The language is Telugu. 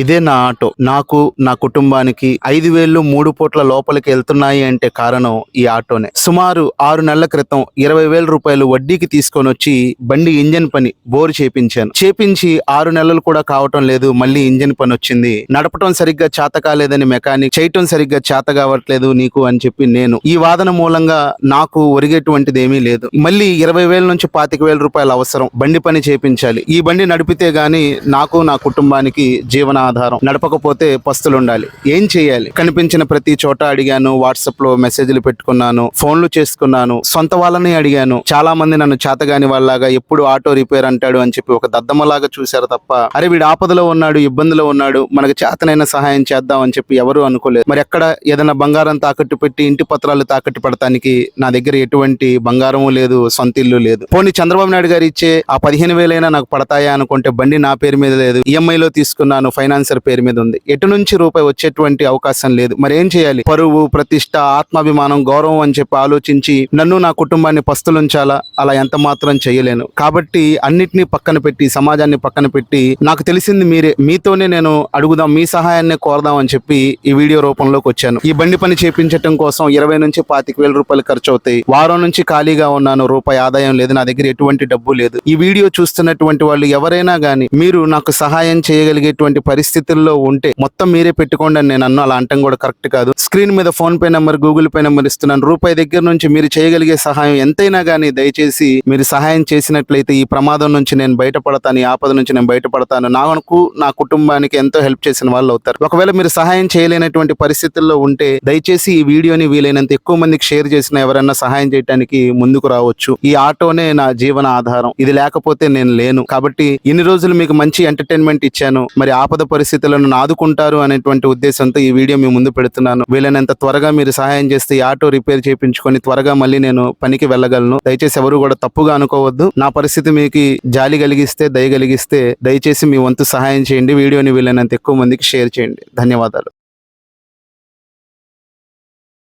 ఇదే నా ఆటో. నాకు నా కుటుంబానికి ఐదు వేలు మూడు పూట్ల లోపలికి వెళ్తున్నాయి అంటే కారణం ఈ ఆటోనే. సుమారు ఆరు నెలల క్రితం ఇరవై వేల రూపాయలు వడ్డీకి తీసుకొని వచ్చి బండి ఇంజన్ పని బోరు చేపించాను. చేపించి ఆరు నెలలు కూడా కావటం లేదు మళ్ళీ ఇంజన్ పని వచ్చింది. నడపటం సరిగ్గా చేత కాలేదని మెకానిక్ చేయటం సరిగ్గా చేత కావట్లేదు నీకు అని చెప్పి నేను. ఈ వాదన మూలంగా నాకు ఒరిగేటువంటిది ఏమీ లేదు. మళ్ళీ ఇరవై వేల నుంచి పాతిక వేల రూపాయలు అవసరం బండి పని చేపించాలి. ఈ బండి నడిపితే గాని నాకు నా కుటుంబానికి జీవన ఆధారం నడపకపోతే పస్తులు ఉండాలి ఏం చేయాలి? కనిపించిన ప్రతి చోట అడిగాను వాట్సాప్లో మెసేజ్లు పెట్టుకున్నాను ఫోన్లు చేసుకున్నాను సొంత వాళ్ళని అడిగాను. చాలా మంది నన్ను చేతగాని వాళ్ళలాగా ఎప్పుడు ఆటో రిపేర్ అంటాడు అని చెప్పి ఒక దద్దమ్మలాగా చూశారు తప్ప అరే వీడు ఆపదలో ఉన్నాడు ఇబ్బందిలో ఉన్నాడు మనకు చేతనైన సహాయం చేద్దాం అని చెప్పి ఎవరు అనుకోలేదు. మరి ఎక్కడ ఏదైనా బంగారం తాకట్టు పెట్టి ఇంటి పత్రాలు తాకట్టు పెడతానికి నా దగ్గర ఎటువంటి బంగారము లేదు సొంత ఇల్లు లేదు. పోనీ చంద్రబాబు నాయుడు గారు ఇచ్చే ఆ పదిహేను వేలైనా నాకు పడతాయా అనుకుంటే బండి నా పేరు మీద లేదు ఈఎంఐ లో తీసుకున్నాను క్యాన్సర్ పేరు మీద ఉంది. ఎటు నుంచి రూపాయి వచ్చేటువంటి అవకాశం లేదు. మరి ఏం చేయాలి? పరువు ప్రతిష్ట ఆత్మాభిమానం గౌరవం అని చెప్పి ఆలోచించి నన్ను నా కుటుంబాన్ని పస్తులుంచాలా? అలా ఎంత మాత్రం చేయలేను. కాబట్టి అన్నిటినీ పక్కన పెట్టి సమాజాన్ని పక్కన పెట్టి నాకు తెలిసింది మీరే. మీతోనే నేను అడుగుదాం మీ సహాయాన్ని కోరదాం అని చెప్పి ఈ వీడియో రూపంలోకి వచ్చాను. ఈ బండి పని చేపించడం కోసం ఇరవై నుంచి పాతిక వేల రూపాయలు ఖర్చు అవుతాయి. వారం నుంచి ఖాళీగా ఉన్నాను. రూపాయి ఆదాయం లేదు. నా దగ్గర ఎటువంటి డబ్బు లేదు. ఈ వీడియో చూస్తున్నటువంటి వాళ్ళు ఎవరైనా గానీ మీరు నాకు సహాయం చేయగలిగేటువంటి పరిస్థితుల్లో ఉంటే మొత్తం మీరే పెట్టుకోండి అని నేను అన్న. అలా అంటాం కూడా కరెక్ట్ కాదు. స్క్రీన్ మీద PhonePe number Google Pay number ఇస్తున్నాను. రూపాయి దగ్గర నుంచి మీరు చేయగలిగే సహాయం ఎంతైనా గానీ దయచేసి మీరు సహాయం చేసినట్లయితే ఈ ప్రమాదం నుంచి నేను బయటపడతాను ఈ ఆపద నుంచి నేను బయటపడతాను. నాకు నా కుటుంబానికి ఎంతో హెల్ప్ చేసిన వాళ్ళు అవుతారు. ఒకవేళ మీరు సహాయం చేయలేనటువంటి పరిస్థితుల్లో ఉంటే దయచేసి ఈ వీడియోని వీలైనంత ఎక్కువ మందికి షేర్ చేసిన ఎవరైనా సహాయం చేయడానికి ముందుకు రావచ్చు. ఈ ఆటోనే నా జీవన ఆధారం. ఇది లేకపోతే నేను లేను. కాబట్టి ఇన్ని రోజులు మీకు మంచి ఎంటర్టైన్మెంట్ ఇచ్చాను. మరి ఆపద పరిస్థితులను ఆదుకుంటారు అనేటువంటి ఉద్దేశంతో ఈ వీడియో మీ ముందు పెడుతున్నాను. వీలైనంత త్వరగా మీరు సహాయం చేస్తే ఈ ఆటో రిపేర్ చేయించుకొని త్వరగా మళ్ళీ నేను పనికి వెళ్ళగలను. దయచేసి ఎవరు కూడా తప్పుగా అనుకోవద్దు. నా పరిస్థితి మీకు జాలి కలిగిస్తే దయ కలిగిస్తే దయచేసి మీ వంతు సహాయం చేయండి. వీడియోని వీలైనంత ఎక్కువ మందికి షేర్ చేయండి. ధన్యవాదాలు.